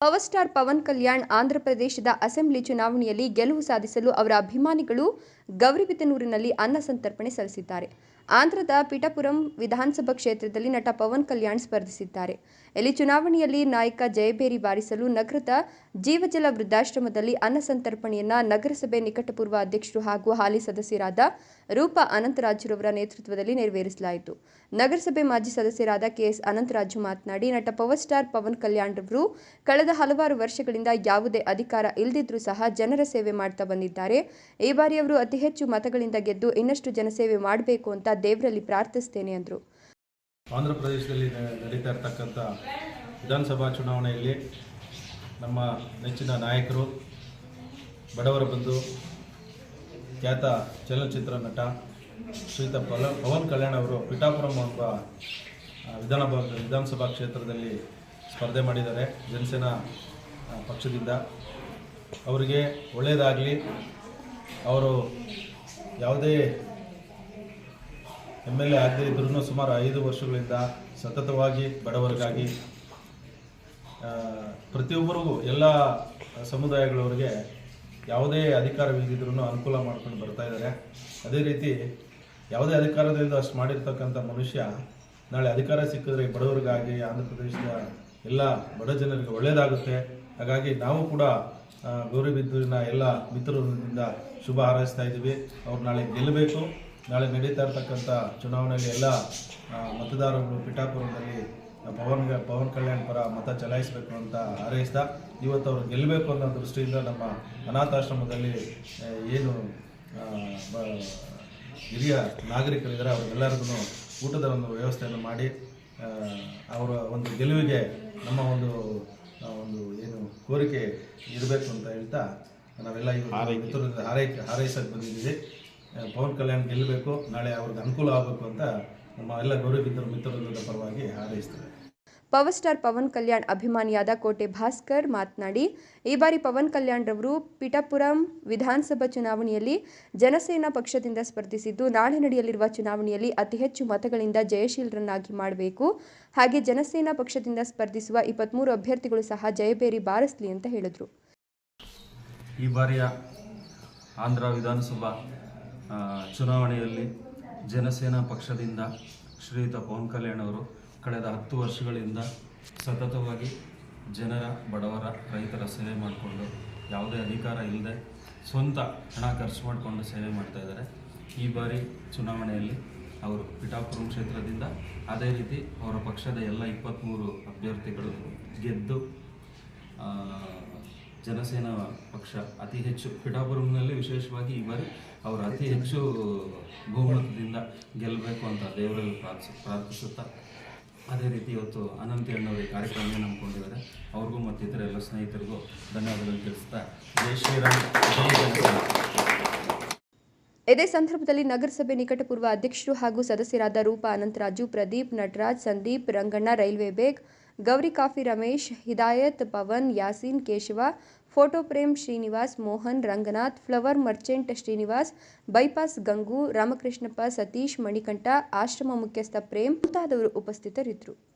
Power star Pawan Kalyan ಆಂಧ್ರಪ್ರದೇಶದ assembly ಚುನಾವಣೆಯಲ್ಲಿ ಗೆಲುವು ಸಾಧಿಸಲು ಅವರ ಅಭಿಮಾನಿಗಳು ಗೌರಿಬಿದನೂರಿನಲ್ಲಿ ಅನ್ನ ಸಂತರ್ಪಣೆ ಸಲ್ಲಿಸಿದ್ದಾರೆ. ಆಂಧ್ರದ ಪಿಟಪುರಂ ವಿಧಾನಸಭಾ ಕ್ಷೇತ್ರದಲ್ಲಿ ನಟ ಪವನ್ ಕಲ್ಯಾಣ್ ಸ್ಪರ್ಧಿಸಿದ್ದಾರೆ. ಇಲ್ಲಿ ಚುನಾವಣೆಯಲ್ಲಿ ನಾಯಕ ಜಯಬೇರಿ ಬಾರಿಸಲು ನಗರದ ಜೀವಜಲ ವೃದ್ಧಾಶ್ರಮದಲ್ಲಿ ಅನ್ನ ಸಂತರ್ಪಣೆಯನ್ನ ನಗರಸಭೆ ನಿಕಟಪೂರ್ವ ಅಧ್ಯಕ್ಷರು ಹಾಗೂ ಹಾಲಿ ಸದಸ್ಯರಾದ ರೂಪಾ ಅನಂತರಾಜುರವರ ನೇತೃತ್ವದಲ್ಲಿ ನೆರವೇರಿಸಲಾಯಿತು. ನಗರಸಭೆ ಮಾಜಿ ಸದಸ್ಯರಾದ ಕೆಎಸ್ ಅನಂತರಾಜು ಮಾತನಾಡಿ, ನಟ ಪವರ್ ಸ್ಟಾರ್ ಪವನ್ ಕಲ್ಯಾಣ್ ರವರು ಕಳೆದ ಹಲವಾರು ವರ್ಷಗಳಿಂದ ಯಾವುದೇ ಅಧಿಕಾರ ಇಲ್ಲದಿದ್ರೂ ಸಹ ಜನರ ಸೇವೆ ಮಾಡ್ತಾ ಬಂದಿದ್ದಾರೆ. ಈ ಬಾರಿ ಅವರು ಅತಿ ಹೆಚ್ಚು ಮತಗಳಿಂದ ಗೆದ್ದು ಇನ್ನಷ್ಟು ಜನಸೇವೆ ಮಾಡಬೇಕು ಅಂತ ದೇವರಲ್ಲಿ ಪ್ರಾರ್ಥಿಸ್ತೇನೆ ಅಂದರು. ಆಂಧ್ರ ಪ್ರದೇಶದಲ್ಲಿ ನಡೀತಾ ಇರ್ತಕ್ಕಂಥ ವಿಧಾನಸಭಾ ಚುನಾವಣೆಯಲ್ಲಿ ನಮ್ಮ ನೆಚ್ಚಿನ ನಾಯಕರು, ಬಡವರ ಬಂಧು, ಖ್ಯಾತ ಚಲನಚಿತ್ರ ನಟ ಶ್ರೀತ ಪವನ್ ಕಲ್ಯಾಣ್ ಅವರು ಪಿಠಾಪುರಂ ಎಂಬ ವಿಧಾನ ವಿಧಾನಸಭಾ ಕ್ಷೇತ್ರದಲ್ಲಿ ಸ್ಪರ್ಧೆ ಮಾಡಿದ್ದಾರೆ ಜನಸೇನಾ ಪಕ್ಷದಿಂದ. ಅವರಿಗೆ ಒಳ್ಳೆಯದಾಗಲಿ ಅವರು ಯಾವುದೇ ಎಂ ಎಲ್ ಎ ಆಗದೇ ಸುಮಾರು ಐದು ವರ್ಷಗಳಿಂದ ಸತತವಾಗಿ ಬಡವರಿಗಾಗಿ ಪ್ರತಿಯೊಬ್ಬರಿಗೂ ಎಲ್ಲ ಸಮುದಾಯಗಳವರಿಗೆ ಯಾವುದೇ ಅಧಿಕಾರವಿಲ್ಲದಿದ್ರೂ ಅನುಕೂಲ ಮಾಡ್ಕೊಂಡು ಬರ್ತಾ ಇದ್ದಾರೆ. ಅದೇ ರೀತಿ ಯಾವುದೇ ಅಧಿಕಾರದಿಂದ ಅಷ್ಟು ಮಾಡಿರ್ತಕ್ಕಂಥ ಮನುಷ್ಯ ನಾಳೆ ಅಧಿಕಾರ ಸಿಕ್ಕಿದ್ರೆ ಬಡವರಿಗಾಗಿ ಆಂಧ್ರ ಪ್ರದೇಶದ ಎಲ್ಲ ಬಡ ಜನರಿಗೆ ಒಳ್ಳೆಯದಾಗುತ್ತೆ ಹಾಗಾಗಿ ನಾವು ಕೂಡ ಗೌರಿಬಿದ್ದೂರಿನ ಎಲ್ಲ ಮಿತ್ರರಿಂದ ಶುಭ ಹಾರೈಸ್ತಾ ಇದ್ದೀವಿ. ಅವ್ರು ನಾಳೆ ಗೆಲ್ಲಬೇಕು. ನಾಳೆ ನಡೀತಾ ಇರ್ತಕ್ಕಂಥ ಚುನಾವಣೆಯಲ್ಲಿ ಎಲ್ಲ ಮತದಾರರು ಪಿಠಾಪುರದಲ್ಲಿ ಪವನ್ ಪವನ್ ಕಲ್ಯಾಣ್ ಪರ ಮತ ಚಲಾಯಿಸಬೇಕು ಅಂತ ಹಾರೈಸ್ತಾ, ಇವತ್ತು ಅವರು ಗೆಲ್ಲಬೇಕು ಅನ್ನೋ ದೃಷ್ಟಿಯಿಂದ ನಮ್ಮ ಅನಾಥಾಶ್ರಮದಲ್ಲಿ ಏನು ಹಿರಿಯ ನಾಗರಿಕರಿದ್ದಾರೆ, ಅವರಿಗೆಲ್ಲರಿಗೂ ಊಟದ ಒಂದು ವ್ಯವಸ್ಥೆಯನ್ನು ಮಾಡಿ ಅವರ ಒಂದು ಗೆಲುವಿಗೆ ನಮ್ಮ ಒಂದು ಒಂದು ಏನು ಕೋರಿಕೆ ಇರಬೇಕು ಅಂತ ಹೇಳ್ತಾ ನಾವೆಲ್ಲ ಇವತ್ತು ಮಿತ್ರರಿಂದ ಹಾರೈಕೆ. ಹಾರೈಸಕ್ಕೆ ಬಂದಿದ್ದೀವಿ. ಪವನ್ ಕಲ್ಯಾಣ್ ಗೆಲ್ಲಬೇಕು ನಾಳೆ ಅವ್ರಿಗೆ ಅನುಕೂಲ ಆಗಬೇಕು ಅಂತ ನಮ್ಮ ಎಲ್ಲ ಗೌರವಿದ್ದರು ಮಿತ್ರವೃಂದದ ಪರವಾಗಿ ಹಾರೈಸ್ತೇವೆ ಪವರ್ ಸ್ಟಾರ್ ಪವನ್ ಕಲ್ಯಾಣ್ ಅಭಿಮಾನಿಯಾದ ಕೋಟೆ ಭಾಸ್ಕರ್ ಮಾತನಾಡಿ, ಈ ಬಾರಿ ಪವನ್ ಕಲ್ಯಾಣ್ ರವರು ಪಿಠಾಪುರಂ ವಿಧಾನಸಭಾ ಚುನಾವಣೆಯಲ್ಲಿ ಜನಸೇನಾ ಪಕ್ಷದಿಂದ ಸ್ಪರ್ಧಿಸಿದ್ದು, ನಾಳೆ ನಡೆಯಲಿರುವ ಚುನಾವಣೆಯಲ್ಲಿ ಅತಿ ಹೆಚ್ಚು ಮತಗಳಿಂದ ಜಯಶೀಲರನ್ನಾಗಿ ಮಾಡಬೇಕು. ಹಾಗೆ ಜನಸೇನಾ ಪಕ್ಷದಿಂದ ಸ್ಪರ್ಧಿಸುವ ಇಪ್ಪತ್ಮೂರು ಅಭ್ಯರ್ಥಿಗಳು ಸಹ ಜಯಬೇರಿ ಬಾರಿಸಲಿ ಅಂತ ಹೇಳಿದರು. ಈ ಬಾರಿಯ ಆಂಧ್ರ ವಿಧಾನಸಭಾ ಚುನಾವಣೆಯಲ್ಲಿ ಜನಸೇನಾ ಪಕ್ಷದಿಂದ ಶ್ರೀಯುತ ಪವನ್ ಕಲ್ಯಾಣ್ ಅವರು ಕಳೆದ ಹತ್ತು ವರ್ಷಗಳಿಂದ ಸತತವಾಗಿ ಜನರ, ಬಡವರ, ರೈತರ ಸೇವೆ ಮಾಡಿಕೊಂಡು ಯಾವುದೇ ಅಧಿಕಾರ ಇಲ್ಲದೆ ಸ್ವಂತ ಹಣ ಖರ್ಚು ಮಾಡಿಕೊಂಡು ಸೇವೆ ಮಾಡ್ತಾ ಇದ್ದಾರೆ. ಈ ಬಾರಿ ಚುನಾವಣೆಯಲ್ಲಿ ಅವರು ಪಿಠಾಪುರಂ ಕ್ಷೇತ್ರದಿಂದ ಅದೇ ರೀತಿ ಅವರ ಪಕ್ಷದ ಎಲ್ಲ ಇಪ್ಪತ್ತ್ಮೂರು ಅಭ್ಯರ್ಥಿಗಳು ಗೆದ್ದು ಜನಸೇನಾ ಪಕ್ಷ ಅತಿ ಹೆಚ್ಚು, ಪಿಠಾಪುರಂನಲ್ಲಿ ವಿಶೇಷವಾಗಿ ಈ ಬಾರಿ ಅವರು ಅತಿ ಹೆಚ್ಚು ಬಹುಮತದಿಂದ ಗೆಲ್ಲಬೇಕು ಅಂತ ದೇವರಲ್ಲಿ ಪ್ರಾರ್ಥಿಸ್ ಪ್ರಾರ್ಥಿಸುತ್ತಾ ಅದೇ ರೀತಿ ಇವತ್ತು ಅನಂತಿ ಅಣ್ಣವರು ಈ ಕಾರ್ಯಕ್ರಮ ನಂಬ್ಕೊಂಡಿದ್ದಾರೆ ಅವ್ರಿಗೂ ಮತ್ತು ಇತರ ಎಲ್ಲ ಸ್ನೇಹಿತರಿಗೂ ಧನ್ಯವಾದಗಳನ್ನು ತಿಳಿಸ್ತಾ ಜೈ ಶ್ರೀರಾಮ್ ಇದೇ ಸಂದರ್ಭದಲ್ಲಿ ನಗರಸಭೆ ನಿಕಟಪೂರ್ವ ಅಧ್ಯಕ್ಷರು ಹಾಗೂ ಸದಸ್ಯರಾದ Roopa Anantharaju, Pradeep Nataraj, Sandeep Ranganna, railway Beg Gowri coffee Ramesh, Hidayat Pavan, Yaseen Keshava, photo Prem Srinivas, Mohan Ranganath, flower merchant Srinivas, bypass Gangu, Ramakrishnappa Satish, Manikanta, ಆಶ್ರಮ ಮುಖ್ಯಸ್ಥ ಪ್ರೇಮ್ ಮುಂತಾದವರು ಉಪಸ್ಥಿತರಿದ್ದರು.